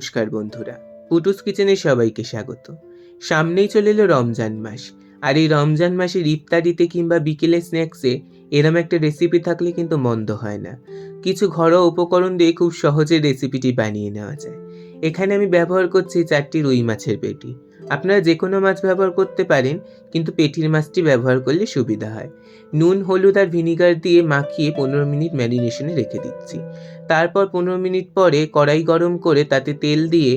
নমস্কার বন্ধুরা পুটুস কিচেনে সবাইকে স্বাগত। সামনেই চলে এলো রমজান মাস, আর এই রমজান মাসের ইফতারিতে কিংবা বিকেলে স্ন্যাক্সে এরম একটা রেসিপি থাকলে কিন্তু মন্দ হয় না। কিছু ঘরোয়া উপকরণ দিয়ে খুব সহজে রেসিপিটি বানিয়ে নেওয়া যায়। এখানে আমি ব্যবহার করছি চারটি রুই মাছের পেটি। আপনারা যে কোনো মাছ ব্যবহার করতে পারেন, কিন্তু পেটির মাছটি ব্যবহার করলে সুবিধা হয়। নুন, হলুদ আর ভিনিগার দিয়ে মাখিয়ে পনেরো মিনিট ম্যারিনেশনে রেখে দিচ্ছি। তারপর পনেরো মিনিট পরে কড়াই গরম করে তাতে তেল দিয়ে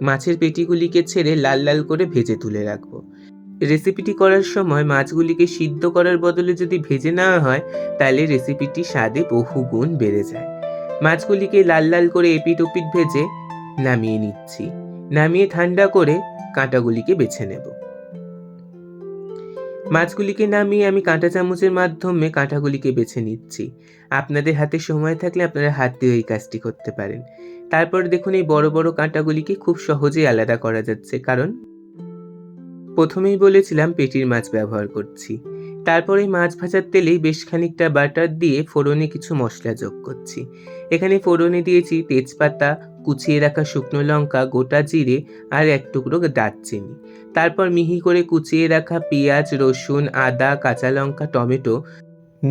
মাছের পেটিগুলিকে ছেড়ে লাল লাল করে ভেজে তুলে রাখব। রেসিপিটি করার সময় মাছগুলিকে সিদ্ধ করার বদলে যদি ভেজে নেওয়া হয়, তাহলে রেসিপিটি স্বাদে বহু গুণ বেড়ে যায়। মাছগুলিকে লাল লাল করে এপিট ওপিট ভেজে নামিয়ে নিচ্ছি। নামিয়ে ঠান্ডা করে কাঁটাগুলিকে বেছে নেব। মাছগুলিকে নামিয়ে আমি কাঁটা চামচের মাধ্যমে কাঁটাগুলিকে বেছে নিচ্ছি। আপনাদের হাতে সময় থাকলে আপনারা হাত দিয়ে এই কাজটি করতে পারেন। তারপর দেখুন, এই বড় বড় কাঁটাগুলিকে খুব সহজেই আলাদা করা যাচ্ছে, কারণ প্রথমেই বলেছিলাম পেটির মাছ ব্যবহার করছি। তারপরে মাছ ভাজার তেলেই বেশ খানিকটা বাটার দিয়ে ফোড়নে কিছু মশলা যোগ করছি। এখানে ফোড়নে দিয়েছি তেজপাতা কুচিয়ে রাখা শুকনো লঙ্কা গোটা জিরে আর এক টুকরো দারচিনি তারপর মিহি করে কুচিয়ে রাখা পেঁয়াজ, রসুন, আদা, কাঁচা লঙ্কা, টমেটো,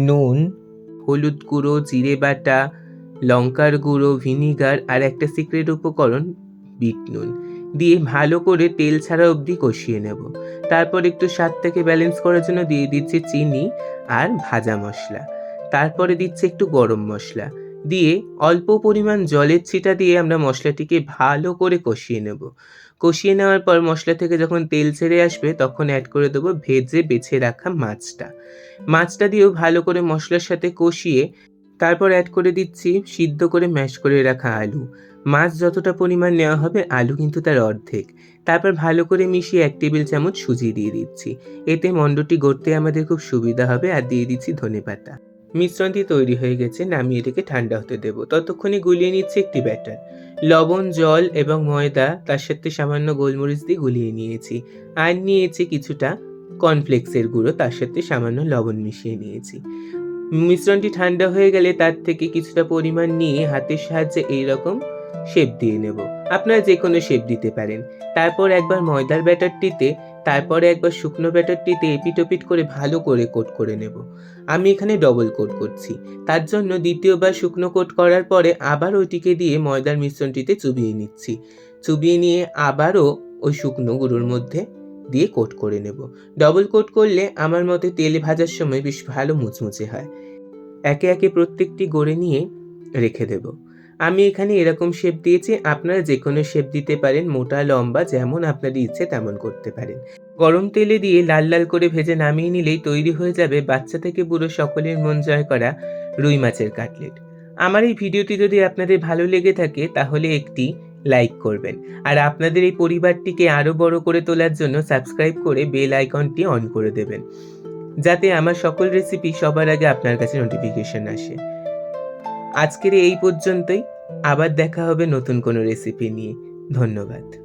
নুন, হলুদ গুঁড়ো, জিরে বাটা, লঙ্কার গুঁড়ো, ভিনিগার আর একটা সিক্রেট উপকরণ, বিট নুন দিয়ে ভালো করে তেল ছাড়া অবধি কষিয়ে নেব। তারপর একটু স্বাদটাকে ব্যালেন্স করার জন্য দিয়ে দিচ্ছি চিনি আর ভাজা মশলা। তারপরে দিচ্ছে একটু গরম মশলা। দিয়ে অল্প পরিমাণ জলের ছিটা দিয়ে আমরা মশলাটিকে ভালো করে কষিয়ে নেব। কষিয়ে নেওয়ার পর মশলা থেকে যখন তেল ছেড়ে আসবে, তখন অ্যাড করে দেবো ভেজে বেছে রাখা মাছটা। মাছটা দিয়েও ভালো করে মশলার সাথে কষিয়ে তারপর অ্যাড করে দিচ্ছি সিদ্ধ করে ম্যাশ করে রাখা আলু। মাছ যতটা পরিমাণ নেওয়া হবে, আলু কিন্তু তার অর্ধেক। তারপর ভালো করে মিশিয়ে এক টেবিল চামচ সুজি দিয়ে দিচ্ছি। এতে মণ্ডটি গড়তে আমাদের খুব সুবিধা হবে, আর দিয়ে দিচ্ছি ধনেপাতা। মিশ্রণটি তৈরি হয়ে গেছে, নামিয়ে এটাকে ঠান্ডা হতে দেবো। ততক্ষণে গুলিয়ে নিচ্ছি একটি ব্যাটার। লবণ, জল এবং ময়দা তার সাথে সামান্য গোলমরিচ দিয়ে গুলিয়ে নিয়েছি। আর নিয়েছি কিছুটা কর্নফ্লেক্সের গুঁড়ো, তার সাথে সামান্য লবণ মিশিয়ে নিয়েছি। মিশ্রণটি ঠান্ডা হয়ে গেলে তার থেকে কিছুটা পরিমাণ নিয়ে হাতের সাহায্যে এইরকম শেপ দিয়ে নেব। আপনারা যে কোনো শেপ দিতে পারেন। তারপর একবার ময়দার ব্যাটারটিতে তারপরে একবার শুকনো ব্যাটারটিতে এপিটোপিট করে ভালো করে কোট করে নেব। আমি এখানে ডবল কোট করছি। তার জন্য দ্বিতীয়বার শুকনো কোট করার পরে আবার ওইটিকে দিয়ে ময়দার মিশ্রণটিতে চুবিয়ে নিচ্ছি। চুবিয়ে নিয়ে আবারও ওই শুকনো গুঁড়োর মধ্যে দিয়ে কোট করে নেব। ডবল কোট করলে আমার মতে তেলে ভাজার সময় বেশ ভালো মুচমুচে হয়। একে একে প্রত্যেকটি গড়ে নিয়ে রেখে দেব। আমি এখানে এরকম শেপ দিয়েছি, আপনারা যে কোনো শেপ দিতে পারেন, মোটা, লম্বা, যেমন আপনাদের ইচ্ছে তেমন করতে পারেন। গরম তেলে দিয়ে লাল লাল করে ভেজে নামিয়ে নিলেই তৈরি হয়ে যাবে বাচ্চা থেকে বুড়ো সকলের মন জয় করা রুই মাছের কাটলেট। আমার এই ভিডিওটি যদি আপনাদের ভালো লেগে থাকে, তাহলে একটি লাইক করবেন। আর আপনাদের এই পরিবারটিকে আরও বড় করে তোলার জন্য সাবস্ক্রাইব করে বেল আইকনটি অন করে দেবেন। যাতে আমার সকল রেসিপি সবার আগে আপনার কাছে নোটিফিকেশন আসে। আজকের এই পর্যন্তই। আবার দেখা হবে নতুন কোনো রেসিপি নিয়ে। ধন্যবাদ।